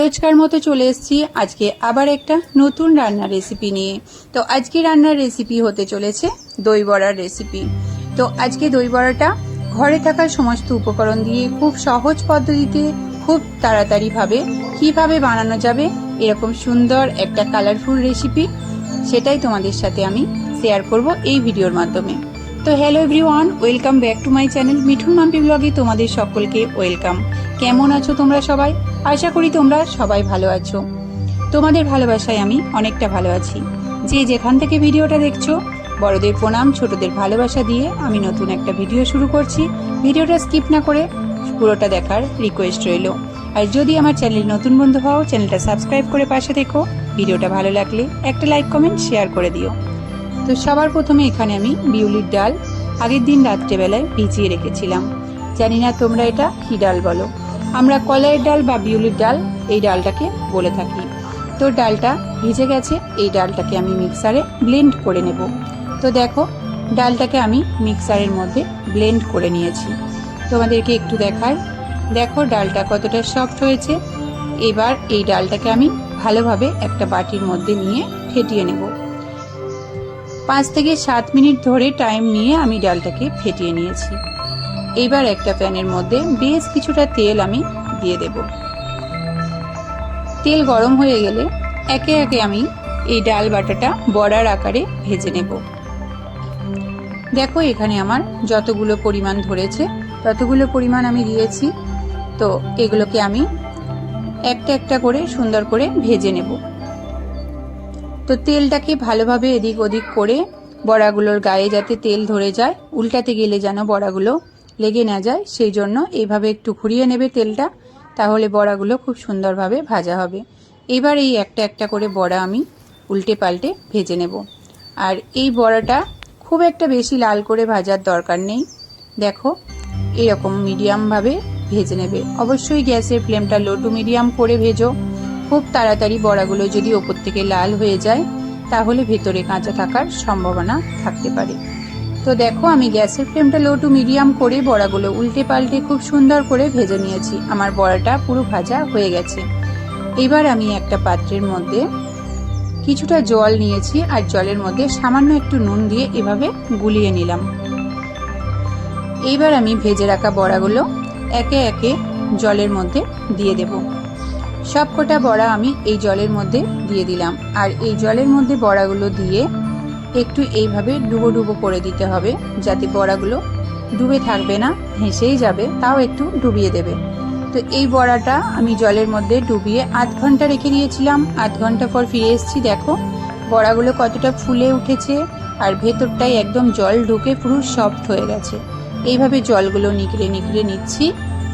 রোজকার মতো চলে এসেছি। আজকে আবার একটা নতুন রান্নার রেসিপি নিয়ে। তো আজকে রান্নার রেসিপি হতে চলেছে দই বড়ার রেসিপি তো আজকে দই বড়াটা ঘরে থাকা সমস্ত উপকরণ দিয়ে খুব সহজ পদ্ধতিতে, খুব তাড়াতাড়িভাবে কীভাবে বানানো যাবে, এরকম সুন্দর একটা কালারফুল রেসিপি সেটাই তোমাদের সাথে আমি শেয়ার করব এই ভিডিওর মাধ্যমে। তো hello everyone welcome back to my channel Mithun Mampi ব্লগে তোমাদের সকলকে ওয়েলকাম কেমন আছো তোমরা সবাই? আশা করি তোমরা সবাই ভালো আছো। তোমাদের ভালোবাসায় আমি অনেকটা ভালো আছি। যে যেখান থেকে ভিডিওটা দেখছ, বড়দের প্রণাম, ছোটদের ভালোবাসা দিয়ে আমি নতুন একটা ভিডিও শুরু করছি। ভিডিওটা স্কিপ না করে পুরোটা দেখার রিকোয়েস্ট রইল। আর যদি আমার চ্যানেল নতুন বন্ধু হও, চ্যানেলটা সাবস্ক্রাইব করে পাশে দেখো ভিডিওটা ভালো লাগলে একটা লাইক কমেন্ট শেয়ার করে দিও। তো সবার প্রথমে এখানে আমি বিউলির ডাল আগের দিন রাত্রেবেলায় ভিজিয়ে রেখেছিলাম। জানি না তোমরা এটা কি ডাল বলো। আমরা কলাইয়ের ডাল বা বিউলির ডাল এই ডালটাকে বলে থাকি। তো ডালটা ভিজে গেছে, এই ডালটাকে আমি মিক্সারে ব্লেন্ড করে নেব। তো দেখো, ডালটাকে আমি মিক্সারের মধ্যে ব্লেন্ড করে নিয়েছি। তোমাদেরকে একটু দেখাই। দেখো, ডালটা কতটা সফট হয়েছে। এবার এই ডালটাকে আমি ভালোভাবে একটা বাটির মধ্যে নিয়ে ফেটিয়ে নেব। পাঁচ থেকে সাত মিনিট ধরে টাইম নিয়ে আমি ডালটাকে ফেটিয়ে নিয়েছি। এবার একটা প্যানের মধ্যে বেশ কিছুটা তেল আমি দিয়ে দেব। তেল গরম হয়ে গেলে একে একে আমি এই ডাল বাটাটা বড়ার আকারে ভেজে নেব। দেখো এখানে আমার যতগুলো পরিমাণ ধরেছে, ততগুলো পরিমাণ আমি দিয়েছি। তো এগুলোকে আমি একটা একটা করে সুন্দর করে ভেজে নেব। তো তেলটাকে ভালোভাবে এদিক ওদিক করে বড়াগুলোর গায়ে যাতে তেল ধরে যায়, উল্টাতে গেলে যেন বড়াগুলো লেগে না যায়, সেই জন্য এইভাবে একটু ঘুরিয়ে নেবে তেলটা, তাহলে বড়াগুলো খুব সুন্দরভাবে ভাজা হবে। এবার এই একটা একটা করে বড়া আমি উল্টে পাল্টে ভেজে নেব। আর এই বড়াটা খুব একটা বেশি লাল করে ভাজার দরকার নেই। দেখো, এরকম মিডিয়ামভাবে ভেজে নেবে। অবশ্যই গ্যাসের ফ্লেমটা লো টু মিডিয়াম করে ভেজো। খুব তাড়াতাড়ি বড়াগুলো যদি ওপর থেকে লাল হয়ে যায়, তাহলে ভেতরে কাঁচা থাকার সম্ভাবনা থাকতে পারে। তো দেখো, আমি গ্যাসের ফ্লেমটা লো টু মিডিয়াম করে বড়াগুলো উল্টে পাল্টে খুব সুন্দর করে ভেজে নিয়েছি। আমার বড়াটা পুরো ভাজা হয়ে গেছে। এবার আমি একটা পাত্রের মধ্যে কিছুটা জল নিয়েছি আর জলের মধ্যে সামান্য একটু নুন দিয়ে এভাবে গুলিয়ে নিলাম। এইবার আমি ভেজে রাখা বড়াগুলো একে একে জলের মধ্যে দিয়ে দেব। সবকটা বড়া আমি এই জলের মধ্যে দিয়ে দিলাম। আর এই জলের মধ্যে বড়াগুলো দিয়ে একটু এইভাবে ডুবো ডুবো করে দিতে হবে, যাতে বড়াগুলো ডুবে থাকবে না, হেসেই যাবে, তাও একটু ডুবিয়ে দেবে। তো এই বড়াটা আমি জলের মধ্যে ডুবিয়ে আধ ঘণ্টা রেখে দিয়েছিলাম আধ ঘণ্টা পর ফিরে এসেছি, দেখো, বড়াগুলো কতটা ফুলে উঠেছে আর ভেতরটাই একদম জল ঢুকে পুরো সফট হয়ে গেছে। এইভাবে জলগুলো নিকড়ে নিকড়ে নিচ্ছি,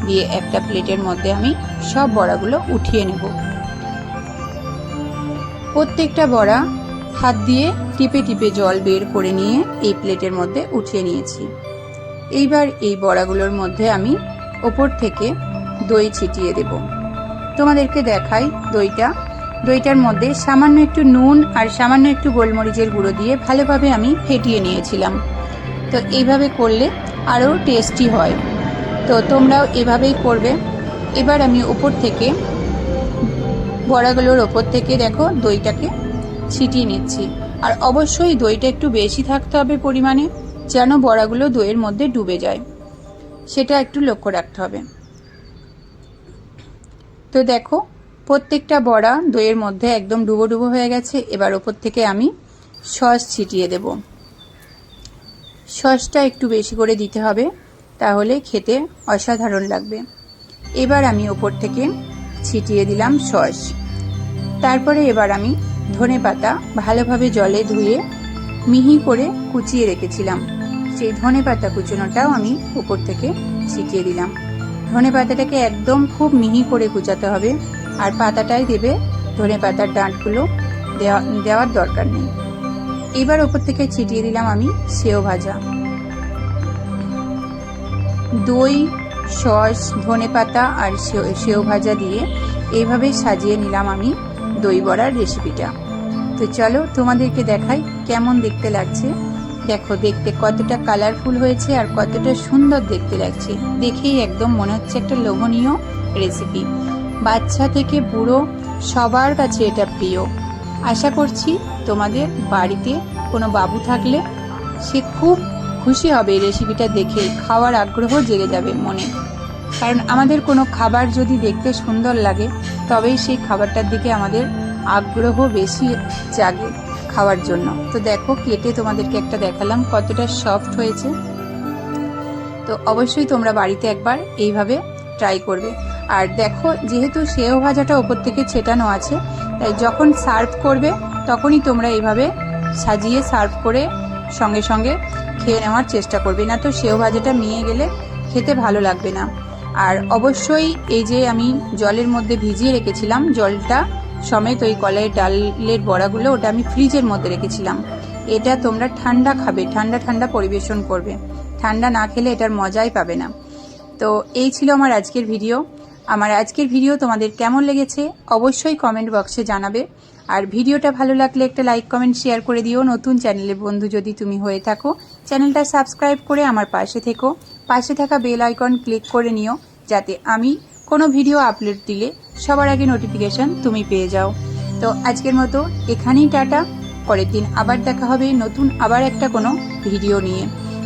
দিয়ে একটা প্লেটের মধ্যে আমি সব বড়াগুলো উঠিয়ে নেব। প্রত্যেকটা বড়া হাত দিয়ে টিপে টিপে জল বের করে নিয়ে এই প্লেটের মধ্যে উঠিয়ে নিয়েছি। এইবার এই বড়াগুলোর মধ্যে আমি ওপর থেকে দই ছিটিয়ে দেব। তোমাদেরকে দেখাই দইটা। দইটার মধ্যে সামান্য একটু নুন আর সামান্য একটু গোলমরিচের গুঁড়ো দিয়ে ভালোভাবে আমি ফেটিয়ে নিয়েছিলাম। তো এইভাবে করলে আরও টেস্টি হয়। তো তোমরাও এভাবেই করবে। এবার আমি ওপর থেকে বড়াগুলোর ওপর থেকে দেখো দইটাকে ছিটিয়ে নিচ্ছি। আর অবশ্যই দইটা একটু বেশি থাকতে হবে পরিমাণে, যেন বড়াগুলো দইয়ের মধ্যে ডুবে যায়। সেটা একটু লক্ষ্য রাখতে হবে। তো দেখো, প্রত্যেকটা বড়া দইয়ের মধ্যে একদম ডুবো ডুবো হয়ে গেছে। এবার ওপর থেকে আমি সস ছিটিয়ে দেব। সসটা একটু বেশি করে দিতে হবে, তাহলে খেতে অসাধারণ লাগবে। এবার আমি ওপর থেকে ছিটিয়ে দিলাম সস। তারপরে এবার আমি ধনে পাতা ভালোভাবে জলে ধুয়ে মিহি করে কুচিয়ে রেখেছিলাম। সেই ধনে পাতা কুচোনোটাও আমি উপর থেকে ছিটিয়ে দিলাম। ধনে পাতাটাকে একদম খুব মিহি করে কুচাতে হবে আর পাতাটাই দেবে ধনে পাতার ডাঁটগুলো দেওয়া, দেওয়ার দরকার নেই। এবার ওপর থেকে ছিটিয়ে দিলাম আমি সেও ভাজা। দই, সস, ধনে পাতা আর সেও ভাজা দিয়ে এইভাবে সাজিয়ে নিলাম আমি দই বড়ার রেসিপিটা তো চলো তোমাদেরকে দেখাই কেমন দেখতে লাগছে। দেখো, দেখতে কতটা কালারফুল হয়েছে আর কতটা সুন্দর দেখতে লাগছে। দেখেই একদম মনে হচ্ছে একটা লোভনীয় রেসিপি বাচ্চা থেকে বুড়ো সবার কাছে এটা প্রিয়। আশা করছি তোমাদের বাড়িতে কোনো বাবু থাকলে সে খুব খুশি হবে এই রেসিপিটা দেখে। খাওয়ার আগ্রহ জেগে যাবে মনে। কারণ আমাদের কোনো খাবার যদি দেখতে সুন্দর লাগে, তবেই সেই খাবারটার দিকে আমাদের আগ্রহ বেশি জাগে খাওয়ার জন্য। তো দেখো, কেটে তোমাদেরকে একটা দেখালাম কতটা সফট হয়েছে। তো অবশ্যই তোমরা বাড়িতে একবার এইভাবে ট্রাই করবে। আর দেখো, যেহেতু সেও ভাজাটা ওপর থেকে ছেটানো আছে, তাই যখন সার্ভ করবে, তখনই তোমরা এইভাবে সাজিয়ে সার্ভ করে সঙ্গে সঙ্গে খেয়ে নেওয়ার চেষ্টা করবে। না তো সেও ভাজাটা মিয়ে গেলে খেতে ভালো লাগবে না। আর অবশ্যই এই যে আমি জলের মধ্যে ভিজিয়ে রেখেছিলাম, জলটা সমেত ওই কলাইয়ের ডালের বড়াগুলো ওটা আমি ফ্রিজের মধ্যে রেখেছিলাম। এটা তোমরা ঠান্ডা খাবে, ঠান্ডা ঠান্ডা পরিবেশন করবে। ঠান্ডা না খেলে এটার মজাই পাবে না। তো এই ছিল আমার আজকের ভিডিও। আমার আজকের ভিডিও তোমাদের কেমন লেগেছে অবশ্যই কমেন্ট বক্সে জানাবে। আর ভিডিওটা ভালো লাগলে একটা লাইক কমেন্ট শেয়ার করে দিও। নতুন চ্যানেলে বন্ধু যদি তুমি হয়ে থাকো, চ্যানেলটা সাবস্ক্রাইব করে আমার পাশে থেকো। পাশে থাকা বেল আইকন ক্লিক করে নিও, যাতে আমি কোনো ভিডিও আপলোড দিলে সবার আগে নোটিফিকেশন তুমি পেয়ে যাও। তো আজকের মতো এখানেই টাটা। পরের দিন আবার দেখা হবে নতুন আবার একটা কোনো ভিডিও নিয়ে।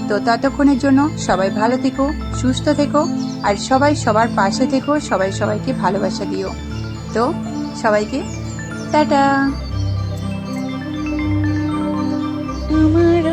তো ততক্ষণের জন্য সবাই ভালো থেকো, সুস্থ থেকো, আর সবাই সবার পাশে থেকো, সবাই সবাইকে ভালোবাসা দিও। তো সবাইকে টাটা। আমার